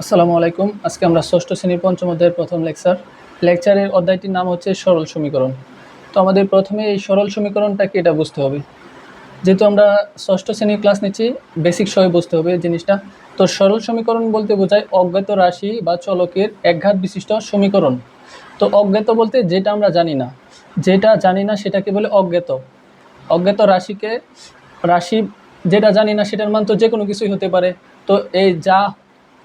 আসসালামু আলাইকুম। আজকে আমরা ষষ্ঠ শ্রেণির পঞ্চম অধ্যায়ের প্রথম লেকচার। লেকচারের অধ্যায়টির নাম হচ্ছে সরল সমীকরণ। তো আমাদের প্রথমে এই সরল সমীকরণটা কি এটা বুঝতে হবে। যেহেতু আমরা ষষ্ঠ শ্রেণির ক্লাস নিচ্ছি বেসিক সবাই বুঝতে হবে জিনিসটা। তো সরল সমীকরণ বলতে বোঝায় অজ্ঞাত রাশি বা চলকের একঘাত বিশিষ্ট সমীকরণ। তো অজ্ঞাত বলতে যেটা আমরা জানি না। যেটা জানি না সেটাকে বলে অজ্ঞাত। অজ্ঞাত রাশিকে, রাশি যেটা জানি না সেটার মান তো যে কোনো কিছুই হতে পারে। তো এই যা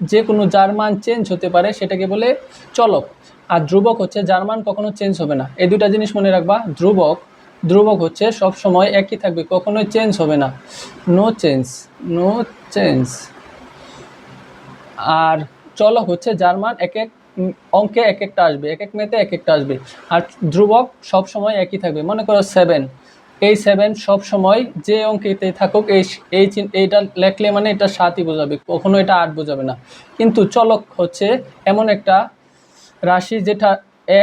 যে কোনো জার্মান চেঞ্জ হতে পারে, সেটাকে বলে চলক। আর ধ্রুবক হচ্ছে জার্মান মান কখনো চেঞ্জ হবে না। এই দুটা জিনিস মনে রাখবা। ধ্রুবক ধ্রুবক হচ্ছে সব সময় একই থাকবে, কখনোই চেঞ্জ হবে না। নো চেঞ্জ নো চেঞ্জ আর চলক হচ্ছে জার্মান, এক এক অঙ্কে এক একটা আসবে, এক এক মেতে এক একটা আসবে। আর ধ্রুবক সব সময় একই থাকবে। মনে করো সেভেন এই সেভেন সব সময় যে অঙ্কেতে থাকুক, এই এই এইটা লেখলে মানে এটা সাতই বোঝাবে, কখনো এটা আট বোঝাবে না। কিন্তু চলক হচ্ছে এমন একটা রাশি যেটা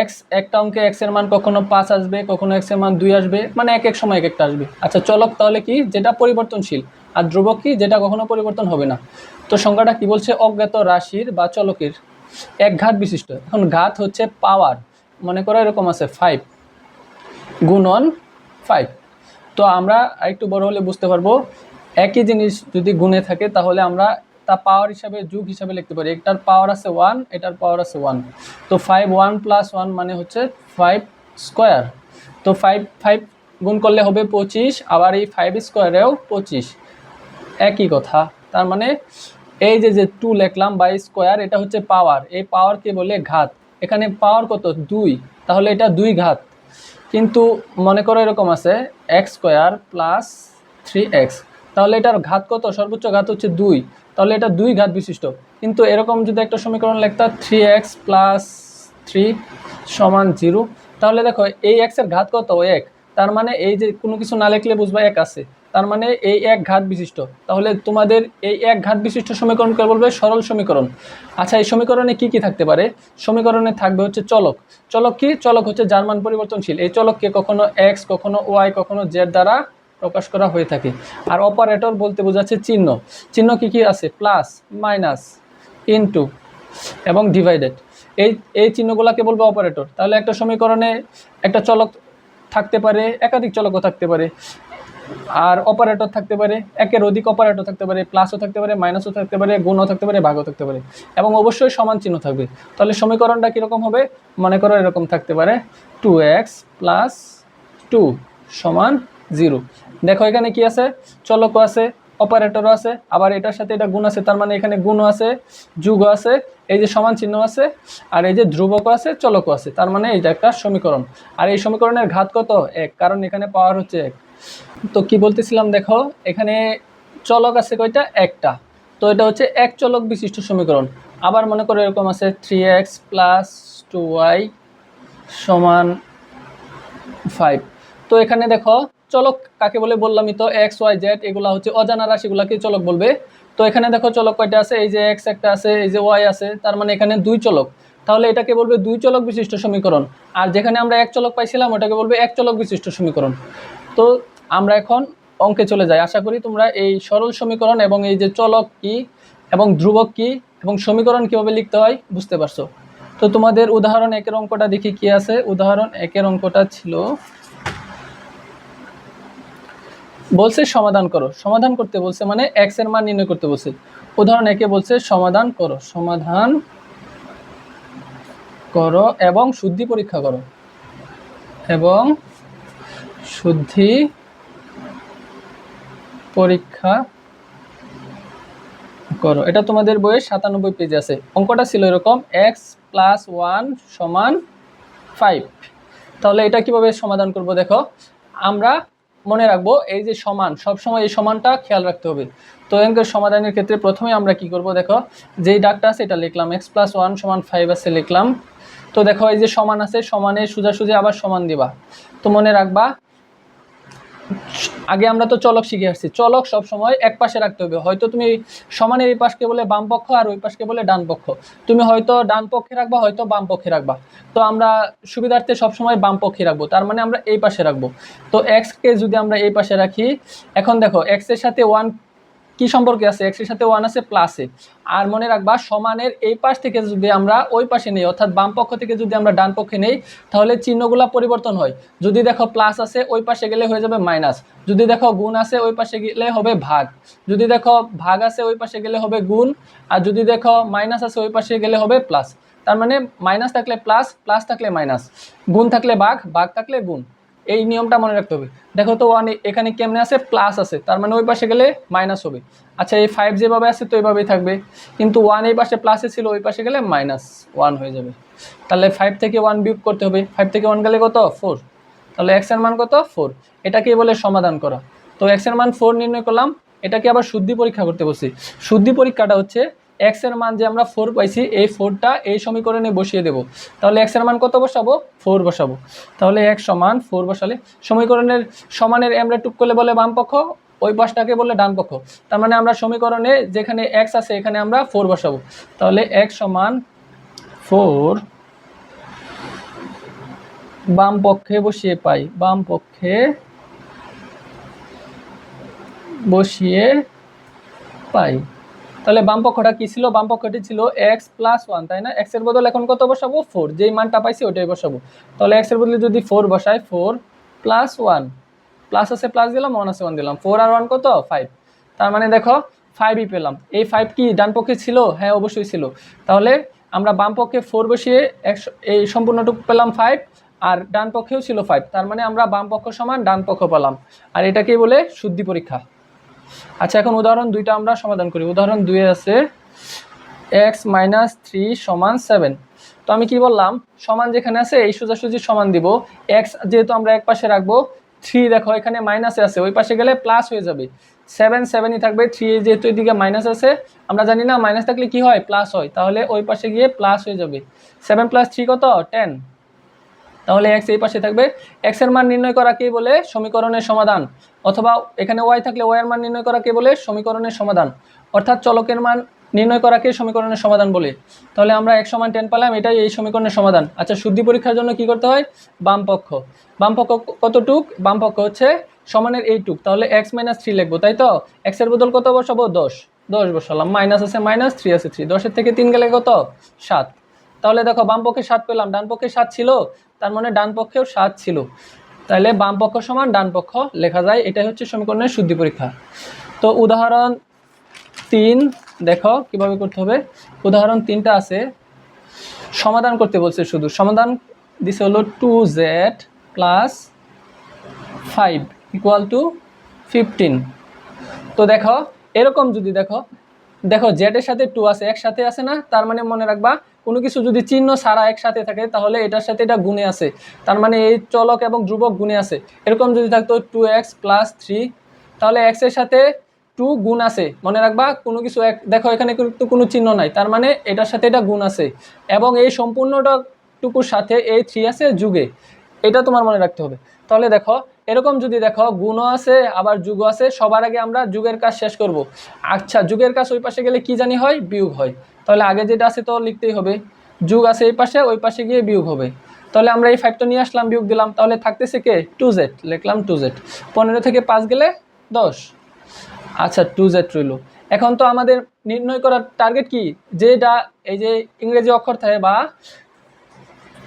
এক্স একটা অঙ্কে এক্সের মান কখনো পাঁচ আসবে, কখনো এক্সের মান দুই আসবে মানে এক এক সময় এক একটা আসবে। আচ্ছা চলক তাহলে কি? যেটা পরিবর্তনশীল। আর ধ্রুবক কি? যেটা কখনো পরিবর্তন হবে না। তো সংখ্যাটা কি বলছে? অজ্ঞাত রাশির বা চলকের এক ঘাত বিশিষ্ট। এখন ঘাত হচ্ছে পাওয়ার মনে করো এরকম আছে ফাইভ গুণন ফাইভ তো আমরা একটু বড় হলে বুঝতে পারব, একই জিনিস যদি গুণে থাকে তাহলে আমরা তা পাওয়ার হিসাবে, যুগ হিসাবে লিখতে পারি। এটার পাওয়ার আছে ওয়ান এটার পাওয়ার আছে ওয়ান তো ফাইভ ওয়ান প্লাস ওয়ান মানে হচ্ছে ফাইভ স্কোয়ার তো ফাইভ ফাইভ গুণ করলে হবে পঁচিশ, আবার এই ফাইভ স্কোয়ারেও পঁচিশ। একই কথা। তার মানে এই যে যে টু লিখলাম বাই স্কোয়ার এটা হচ্ছে পাওয়ার এই পাওয়ারকে বলে ঘাত। এখানে পাওয়ার কত? দুই। তাহলে এটা দুই ঘাত। কিন্তু মনে করো এরকম আছে x square plus three x তাহলে এটার ঘাত কত? সর্বোচ্চ ঘাত হচ্ছে দুই। তাহলে এটা দুই ঘাত বিশিষ্ট। কিন্তু এরকম যদি একটা সমীকরণ লেখতা থ্রি এক্স প্লাস থ্রি সমান জিরো তাহলে দেখো এই এক্সের ঘাত কত? এক। তার মানে এই যে কোনো কিছু না লিখলে বুঝবা এক আছে। তার মানে এই এক ঘাত বিশিষ্ট। তাহলে তোমাদের এই এক ঘাত বিশিষ্ট সমীকরণকে বলবে? সরল সমীকরণ। আচ্ছা এই সমীকরণে কি কি থাকতে পারে? সমীকরণে থাকবে হচ্ছে চলক। চলক কি? চলক হচ্ছে যার মান পরিবর্তনশীল। এই চলককে কখনো এক্স কখনো ওয়াই কখনো জেড দ্বারা প্রকাশ করা হয়ে থাকে। আর অপারেটর বলতে বোঝাচ্ছে চিহ্ন। চিহ্ন কি কি আছে? প্লাস মাইনাস ইনটু এবং ডিভাইডেড এই এই চিহ্নগুলোকে বলব অপারেটর তাহলে একটা সমীকরণে একটা চলক থাকতে পারে, একাধিক চলকও থাকতে পারে। আর অপারেটর থাকতে পারে, একের অধিক অপারেটর থাকতে পারে প্লাসও থাকতে পারে মাইনাসও থাকতে পারে, গুণও থাকতে পারে, ভাগও থাকতে পারে এবং অবশ্যই সমান চিহ্ন থাকবে। তাহলে সমীকরণটা কীরকম হবে? মনে করো এরকম থাকতে পারে টু এক্স প্লাস টু সমান জিরো দেখো এখানে কি আছে? চলকও আছে অপারেটরও আছে, আবার এটার সাথে এটা গুণ আছে, তার মানে এখানে গুণও আছে, যুগও আছে, এই যে সমান চিহ্ন আছে, আর এই যে ধ্রুবকও আছে, চলকও আছে, তার মানে এইটা একটা সমীকরণ। আর এই সমীকরণের ঘাত কত? এক, কারণ এখানে পাওয়ার হচ্ছে এক। তো কি বলতেছিলাম, দেখো, এখানে চলক আছে কয়টা? একটা। তো এটা হচ্ছে এক চলক বিশিষ্ট সমীকরণ। আবার মনে করো এরকম আছে three x plus two y সমান ফাইভ তো এখানে দেখো, চলক কাকে বলে বললামই তো এক্স ওয়াই জেড এগুলা হচ্ছে অজানা রাশিগুলাকে চলক বলবে। তো এখানে দেখো চলক কয়টা আছে? এই যে এক্স একটা আছে, এই যে ওয়াই আছে, তার মানে এখানে দুই চলক। তাহলে এটাকে বলবে দুই চলক বিশিষ্ট সমীকরণ। আর যেখানে আমরা এক চলক পাইছিলাম, ওটাকে বলবে এক চলক বিশিষ্ট সমীকরণ। তো আমরা এখন অঙ্কে চলে যাই। আশা করি তোমরা এই সরল সমীকরণ এবং এই যে চলক কি এবং ধ্রুবক কি এবং সমীকরণ কীভাবে লিখতে হয় বুঝতে পারছ? তো তোমাদের উদাহরণ একের অঙ্কটা দেখি কি আছে। উদাহরণ একের অঙ্কটা ছিল, বলছে সমাধান করো। সমাধান করতে বলছে মানে এক্সের মান নির্ণয় করতে বলছে। উদাহরণ একে বলছে সমাধান করো। সমাধান করো এবং শুদ্ধি পরীক্ষা করো। এবং শুদ্ধি, পরীক্ষা করো। এটা তোমাদের বইয়ের সাতানব্বই পেজে আছে। অঙ্কটা ছিল এরকম এক্স প্লাস ওয়ান সমান ফাইভ তাহলে এটা কীভাবে সমাধান করব দেখো? আমরা মনে রাখব, এই যে সমান সব সময় এই সমানটা খেয়াল রাখতে হবে। তো অঙ্কের সমাধানের ক্ষেত্রে প্রথমে আমরা কি করব দেখো? যেই ডাকটা আছে এটা লিখলাম এক্স প্লাস ওয়ান সমান ফাইভ আছে লিখলাম। তো দেখো, এই যে সমান আছে সমানে সোজাসুজি আবার সমান দিবা। তো মনে রাখবা আগে আমরা তো চলক শিখে আসছি। চলক সব সময় এক পাশে রাখতে হবে। হয়তো তুমি সমানের এই পাশকে বলে বাম পক্ষ আর ওই পাশকে বলে ডান পক্ষ। তুমি হয়তো ডান পক্ষে রাখবা, হয়তো বাম পক্ষে রাখবা। তো আমরা সুবিধার্থে সব সময় বাম পক্ষে রাখব। তার মানে আমরা এই পাশে রাখব। তো এক্সকে যদি আমরা এই পাশে রাখি, এখন দেখো এক্সের সাথে ওয়ান কি সম্পর্কে আছে? এক্সের সাথে ওয়ান আছে প্লাসে আর মনে রাখবা, সমানের এই পাশ থেকে যদি আমরা ওই পাশে নেই, অর্থাৎ বাম পক্ষ থেকে যদি আমরা ডান পক্ষে নেই, তাহলে চিহ্নগুলো পরিবর্তন হয়। যদি দেখো প্লাস আছে, ওই পাশে গেলে হয়ে যাবে মাইনাস যদি দেখো গুণ আছে, ওই পাশে গেলে হবে ভাগ। যদি দেখো ভাগ আছে, ওই পাশে গেলে হবে গুণ। আর যদি দেখো মাইনাস আছে, ওই পাশে গেলে হবে প্লাস তার মানে মাইনাস থাকলে প্লাস প্লাস থাকলে মাইনাস গুণ থাকলে ভাগ ভাগ থাকলে গুণ। এই নিয়মটা মনে রাখতে হবে। দেখো তো ওয়ান এখানে কেমনে আছে? প্লাস আছে। তার মানে ওই পাশে গেলে মাইনাস হবে। আচ্ছা এই ফাইভ যেভাবে আছে তো এইভাবেই থাকবে। কিন্তু ওয়ান এই পাশে প্লাসে ছিল, ওই পাশে গেলে মাইনাস ওয়ান হয়ে যাবে। তাহলে ফাইভ থেকে ওয়ান বিয়োগ করতে হবে। ফাইভ থেকে ওয়ান গেলে কত? ফোর তাহলে এক্সের মান কত? ফোর এটাকেই বলে সমাধান করা। তো এক্সের মান ফোর নির্ণয় করলাম। এটাকে আবার শুদ্ধি পরীক্ষা করতে বলছি। শুদ্ধি পরীক্ষাটা হচ্ছে এক্সের মান যে আমরা ফোর পাইছি, এই ফোরটা এই সমীকরণে বসিয়ে দেব। তাহলে এক্সের মান কত বসাবো? ফোর বসাবো। তাহলে এক সমান ফোর বসালে সমীকরণের সমানের আমরা টুক করলে বলে বাম পক্ষ, ওই পাশটাকে বলে ডান পক্ষ। তার মানে আমরা সমীকরণে যেখানে এক্স আছে, এখানে আমরা ফোর বসাবো। তাহলে এক সমান ফোর বাম পক্ষে বসিয়ে পাই। বাম পক্ষে বসিয়ে পাই। তাহলে বাম পক্ষটা কি ছিল? বাম পক্ষটি ছিল এক্স প্লাস ওয়ান তাই না? এক্সের বদল এখন কত বসাবো? ফোর যেই মানটা পাইছি ওটাই বসাবো। তাহলে এক্সের বদলে যদি ফোর বসাই ফোর প্লাস ওয়ান প্লাস আছে প্লাস দিলাম ওয়ান আছে ওয়ান দিলাম। ফোর আর ওয়ান কত? ফাইভ তার মানে দেখো ফাইভই পেলাম। এই ফাইভ কি ডান পক্ষে ছিল? হ্যাঁ অবশ্যই ছিল। তাহলে আমরা বাম পক্ষে ফোর বসিয়ে একশো, এই সম্পূর্ণটুকু পেলাম ফাইভ আর ডান পক্ষেও ছিল ফাইভ তার মানে আমরা বাম পক্ষ সমান, ডান পক্ষ পেলাম। আর এটাকেই বলে শুদ্ধি পরীক্ষা। আচ্ছা এখন উদাহরণ দুইটা আমরা সমাধান করি। উদাহরণ দুয়ে আছে এক্স মাইনাস থ্রি সমান সেভেন তো আমি কি বললাম? সমান যেখানে আছে, এই সোজাসুজি সমান দিব। এক্স যেহেতু আমরা এক পাশে রাখব থ্রি দেখো, এখানে মাইনাসে আছে। ওই পাশে গেলে প্লাস হয়ে যাবে। সেভেন সেভেনই থাকবে থ্রি যেহেতু এদিকে মাইনাস আছে, আমরা জানি না মাইনাস থাকলে কি হয়? প্লাস হয়। তাহলে ওই পাশে গিয়ে প্লাস হয়ে যাবে। সেভেন প্লাস থ্রি কত? টেন তাহলে এক্স এই পাশে থাকবে। এক্সের মান নির্ণয় করা কে বলে? সমীকরণের সমাধান। অথবা এখানে ওয়াই থাকলে ওয়াই এর মান নির্ণয় করা কে বলে? সমীকরণের সমাধান। অর্থাৎ চলকের মান নির্ণয় করাকে সমীকরণের সমাধান বলে। তাহলে আমরা এক সমান টেন পেলাম, এটাই এই সমীকরণের সমাধান। আচ্ছা শুদ্ধি পরীক্ষার জন্য কি করতে হয়? বাম পক্ষ। বাম পক্ষ কতটুক? বাম পক্ষ হচ্ছে সমানের এইটুক। তাহলে এক্স মাইনাস থ্রি লিখব, তাই তো? এক্সের বদল কত বসাবো? দশ। দশ বসালাম। মাইনাস আছে মাইনাস থ্রি আছে থ্রি দশের থেকে তিন গেলে কত? সাত। তাহলে দেখো, বাম পক্ষে সাত পেলাম। ডান পক্ষে সাত ছিল। তার মানে ডান পক্ষেও সাত ছিল। তাহলে বাম পক্ষ সমান, ডান পক্ষ লেখা যায়, এটাই হচ্ছে সমীকরণের শুদ্ধি পরীক্ষা। তো উদাহরণ তিন, দেখো কীভাবে করতে হবে। উদাহরণ তিনটা আছে। সমাধান করতে বলছে শুধু। সমাধান দিছে হলো two z plus five equal to fifteen তো দেখো, এরকম যদি দেখো দেখো জেডের সাথে টু আছে, একসাথে আছে না, তার মানে মনে রাখবা কোনো কিছু যদি চিহ্ন ছাড়া একসাথে থাকে, তাহলে এটার সাথে এটা গুণে আছে। তার মানে এই চলক এবং ধ্রুবক গুণে আছে। এরকম যদি থাকতো টু এক্স প্লাস থ্রি তাহলে এক্সের সাথে টু গুণ আছে। মনে রাখবা, কোনো কিছু এক দেখো, এখানে কিন্তু কোনো চিহ্ন নাই। তার মানে এটার সাথে এটা গুণ আছে। এবং এই সম্পূর্ণটা টুকুর সাথে এই থ্রি আছে যুগে। এটা তোমার মনে রাখতে হবে। তাহলে দেখো, এরকম যদি দেখো, গুণও আছে, আবার যুগও আছে, সবার আগে আমরা যুগের কাজ শেষ করব। আচ্ছা যুগের কাজ ওই পাশে গেলে কি জানি হয়? বিয়োগ হয়। তাহলে আগে যেটা আছে তো লিখতেই হবে। যুগ আছে এই পাশে, ওই পাশে গিয়ে বিয়োগ হবে। তাহলে আমরা এই ফাইভটা নিয়ে আসলাম, বিয়োগ দিলাম। তাহলে থাকতেছে কে? টু জেড লিখলাম টু জেড পনেরো থেকে পাঁচ গেলে দশ। আচ্ছা টু জেড রইল। এখন তো আমাদের নির্ণয় করার টার্গেট কি? যেটা এই যে ইংরেজি অক্ষর থাকে বা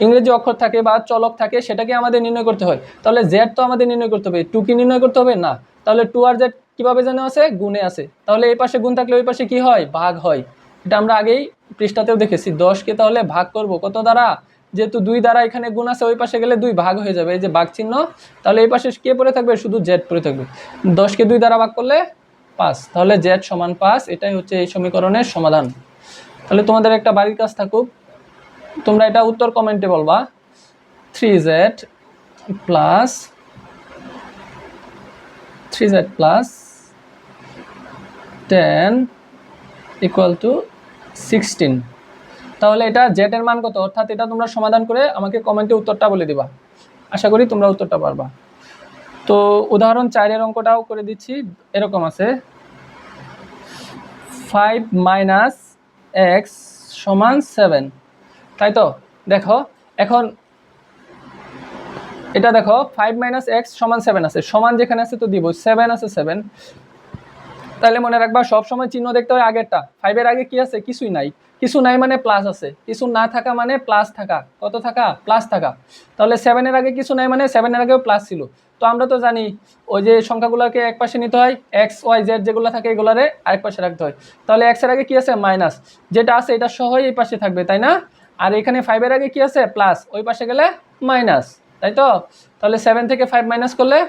ইংরেজি অক্ষর থাকে বা চলক থাকে, সেটাকে আমাদের নির্ণয় করতে হয়। তাহলে জেড তো আমাদের নির্ণয় করতে হবে। টু কি নির্ণয় করতে হবে? না। তাহলে টু আর জেড কীভাবে জানা আছে? গুণে আছে। তাহলে এই পাশে গুণ থাকলে ওই পাশে কি হয়? ভাগ হয়। এটা আমরা আগেই পৃষ্ঠাতেও দেখেছি। দশকে তাহলে ভাগ করব কত দ্বারা? যেহেতু দুই দ্বারা এখানে গুণ আছে, ওই পাশে গেলে দুই ভাগ হয়ে যাবে। এই যে ভাগ চিহ্ন, তাহলে এই পাশে কে পড়ে থাকবে? শুধু জেড পড়ে থাকবে। দশকে দুই দ্বারা ভাগ করলে পাঁচ। তাহলে জেড সমান পাঁচ, এটাই হচ্ছে এই সমীকরণের সমাধান। তাহলে তোমাদের একটা বাড়ির কাজ থাকুক। তোমরা এটা উত্তর কমেন্টে বলবা। Three z plus three z plus ten equal to sixteen তাহলে এটা জেড এর মান কত? অর্থাৎ এটা তোমরা সমাধান করে আমাকে কমেন্টে উত্তরটা বলে দিবা। আশা করি তোমরা উত্তরটা পারবা। তো উদাহরণ চারের অঙ্কটাও করে দিচ্ছি। এরকম আছে। ফাইভ মাইনাস এক্স সমান সেভেন তাই তো? দেখো, এখন এটা দেখো ফাইভ মাইনাস এক্স সমান সেভেন আছে। সমান যেখানে আছে তো দিব। সেভেন আছে সেভেন তাহলে মনে রাখবা সব সময় চিহ্ন দেখতে হয় আগেরটা। ফাইভের আগে কি আছে? কিছুই নাই। কিছু নাই মানে প্লাস আছে। কিছু না থাকা মানে প্লাস থাকা। কত থাকা? প্লাস থাকা। তাহলে সেভেনের আগে কিছু নাই মানে সেভেনের আগেও প্লাস ছিল। তো আমরা তো জানি, ওই যে সংখ্যাগুলোকে এক পাশে নিতে হয় এক্স ওয়াই জেড যেগুলো থাকে এগুলোরে আরেক পাশে রাখতে হয়। তাহলে এক্সের আগে কি আছে? মাইনাস যেটা আছে এটা সহই এই পাশে থাকবে, তাই না? আর এখানে ফাইভের আগে কি আছে? প্লাস ওই পাশে গেলে মাইনাস তাই তো? তাহলে সেভেন থেকে ফাইভ মাইনাস করলে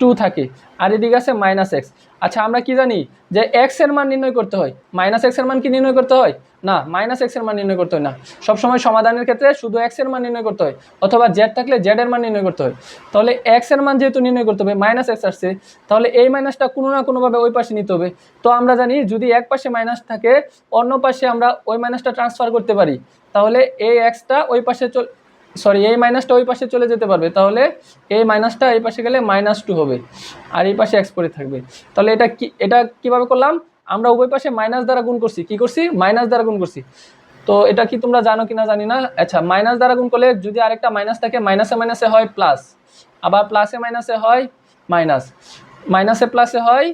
টু থাকে। আর এদিকে আছে মাইনাস এক্স আচ্ছা আমরা কি জানি যে এক্সের মান নির্ণয় করতে হয়? মাইনাস এক্সের মান কি নির্ণয় করতে হয়? না, মাইনাস এক্সের মান নির্ণয় করতে হয় না। সবসময় সমাধানের ক্ষেত্রে শুধু এক্সের মান নির্ণয় করতে হয়, অথবা জেড থাকলে জেড এর মান নির্ণয় করতে হয়। তাহলে এক্সের মান যেহেতু নির্ণয় করতে হবে, মাইনাস এক্স আসছে, তাহলে এই মাইনাসটা কোনো না কোনোভাবে ওই পাশে নিতে হবে। তো আমরা জানি যদি এক পাশে মাইনাস থাকে, অন্য পাশে আমরা ওই মাইনাসটা ট্রান্সফার করতে পারি, তাহলে এই এক্সটা ওই পাশে সরি এই মাইনাসটা ওই পাশে চলে যেতে পারবে। তাহলে এই মাইনাসটা এই পাশে গেলে মাইনাস টু হবে। আর এই পাশে এক্স পরে থাকবে। তাহলে এটা কি এটা কীভাবে করলাম? আমরা উভয় পাশে মাইনাস দ্বারা গুণ করছি। কি করছি? মাইনাস দ্বারা গুণ করছি। তো এটা কি তোমরা জানো কিনা জানি না। আচ্ছা মাইনাস দ্বারা গুণ করলে যদি আরেকটা মাইনাস থাকে মাইনাসে মাইনাসে হয় প্লাস আবার প্লাসে মাইনাসে হয় মাইনাস মাইনাসে প্লাসে হয়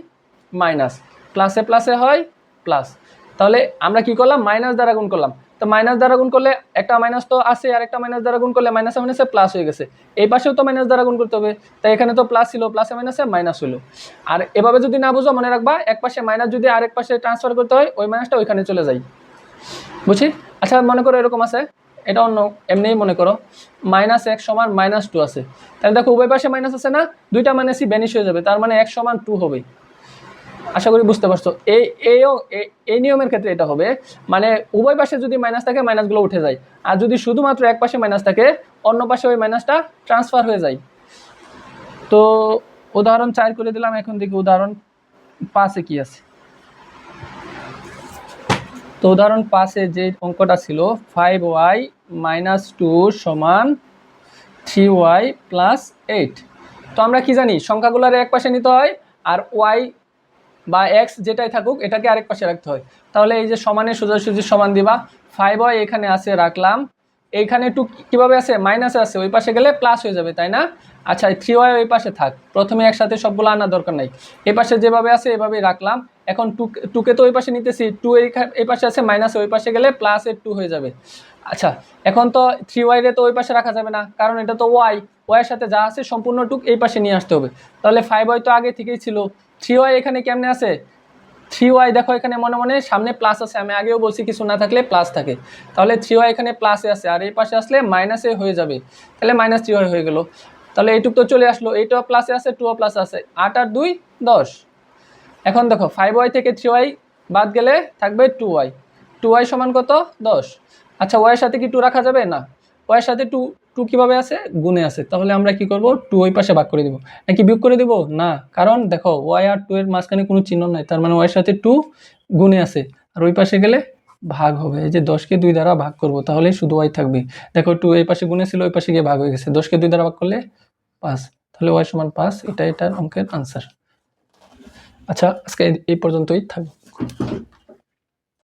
মাইনাস প্লাসে প্লাসে হয় প্লাস তাহলে আমরা কি করলাম? মাইনাস দ্বারা গুণ করলাম। তো মাইনাস দ্বারা গুণ করলে একটা মাইনাস তো আছে, আর একটা মাইনাস দ্বারা গুণ করলে মাইনাসে মাইনাসে প্লাস হয়ে গেছে। এই পাশেও তো মাইনাস দ্বারা গুণ করতে হবে। তাই এখানে তো প্লাস ছিল প্লাসে মাইনাসে মাইনাস হলো। আর এভাবে যদি না বুঝো, মনে রাখবা, এক পাশে মাইনাস যদি আরেক পাশে ট্রান্সফার করতে হয়, ওই মাইনাসটা ওইখানে চলে যায়। বুঝছি? আচ্ছা মনে করো এরকম আছে। এটা অন্য, এমনিই মনে করো। মাইনাস এক সমান মাইনাস টু আছে। তাহলে দেখো, উভয় পাশে মাইনাস আছে না? দুইটা মাইনাসই ব্যানিশ হয়ে যাবে। তার মানে এক সমান টু হবে। আশা করি বুঝতে পারছ। এই এই- এই নিয়মের ক্ষেত্রে এটা হবে। মানে উভয় পাশে যদি মাইনাস থাকে মাইনাসগুলো উঠে যায়। আর যদি শুধুমাত্র এক পাশে মাইনাস থাকে, অন্য পাশে ওই মাইনাসটা ট্রান্সফার হয়ে যায়। তো উদাহরণ চার করে দিলাম, এখন দেখি উদাহরণ পাঁচে কি আছে। তো উদাহরণ পাঁচে যে অঙ্কটা ছিল ফাইভ ওয়াই মাইনাস টু সমান থ্রি ওয়াই প্লাস এইট তো আমরা কি জানি, সংখ্যাগুলোর এক পাশে নিতে হয়, আর ওয়াই বা এক্স যেটাই থাকুক, এটাকে আরেক পাশে রাখতে হয়। তাহলে এই যে সমানে সোজাসুজি সমান দিবা ফাইভ ওয়াই এখানে আছে রাখলাম। এইখানে টু কীভাবে আছে? মাইনাসে আছে, ওই পাশে গেলে প্লাস হয়ে যাবে, তাই না? আচ্ছা থ্রি ওয়াই ওই পাশে থাক। প্রথমে একসাথে সবগুলো আনার দরকার নাই। এই পাশে যেভাবে আছে, এভাবেই রাখলাম। এখন টু টুকে তো ওই পাশে নিতেছি টু এই পাশে আছে মাইনাসে ওই পাশে গেলে প্লাসের টু হয়ে যাবে। আচ্ছা এখন তো থ্রি ওয়াইরে তো ওই পাশে রাখা যাবে না, কারণ এটা তো ওয়াই ওয়াইয়ের সাথে যা আছে, সম্পূর্ণ টুক এই পাশে নিয়ে আসতে হবে। তাহলে ফাইভ ওয়াই তো আগে থেকেই ছিল। থ্রি ওয়াই এখানে কেমনে আছে? থ্রি ওয়াই দেখো এখানে মনে মনে, সামনে প্লাস আছে। আমি আগেও বলছি কিছু না থাকলে প্লাস থাকে। তাহলে থ্রি ওয়াই এখানে প্লাসে আছে। আর এই পাশে আসলে মাইনাসে হয়ে যাবে। তাহলে মাইনাস থ্রি ওয়াই হয়ে গেল। তাহলে এইটুক তো চলে আসলো। এইটাও প্লাসে আছে, টুও প্লাস আছে। আট আর দুই, দশ। এখন দেখো ফাইভ ওয়াই থেকে থ্রি ওয়াই বাদ গেলে থাকবে টু ওয়াই। টু ওয়াই সমান কত? দশ। আচ্ছা ওয়াইয়ের সাথে কি টু রাখা যাবে? না। ওয়াইয়ের সাথে টু টু কীভাবে আছে? গুণে আছে। তাহলে আমরা কি করব? টু ওই পাশে ভাগ করে দিব। নাকি বিয়োগ করে দিব? না। কারণ দেখো ওয়াই আর টু এর মাঝখানে কোনো চিহ্ন নাই। তার মানে ওয়াইয়ের সাথে টু গুণে আছে। আর ওই পাশে গেলে ভাগ হবে। এই যে দশকে দুই দ্বারা ভাগ করব তাহলে শুধু ওয়াই থাকবে। দেখো টু এই পাশে গুণে ছিল, ওই পাশে গিয়ে ভাগ হয়ে গেছে। দশকে দুই দ্বারা ভাগ করলে পাঁচ। তাহলে ওয়াই সমান পাঁচ। এটা এটার অঙ্কের আনসার আচ্ছা আজকে এই- এই পর্যন্তই থাকবে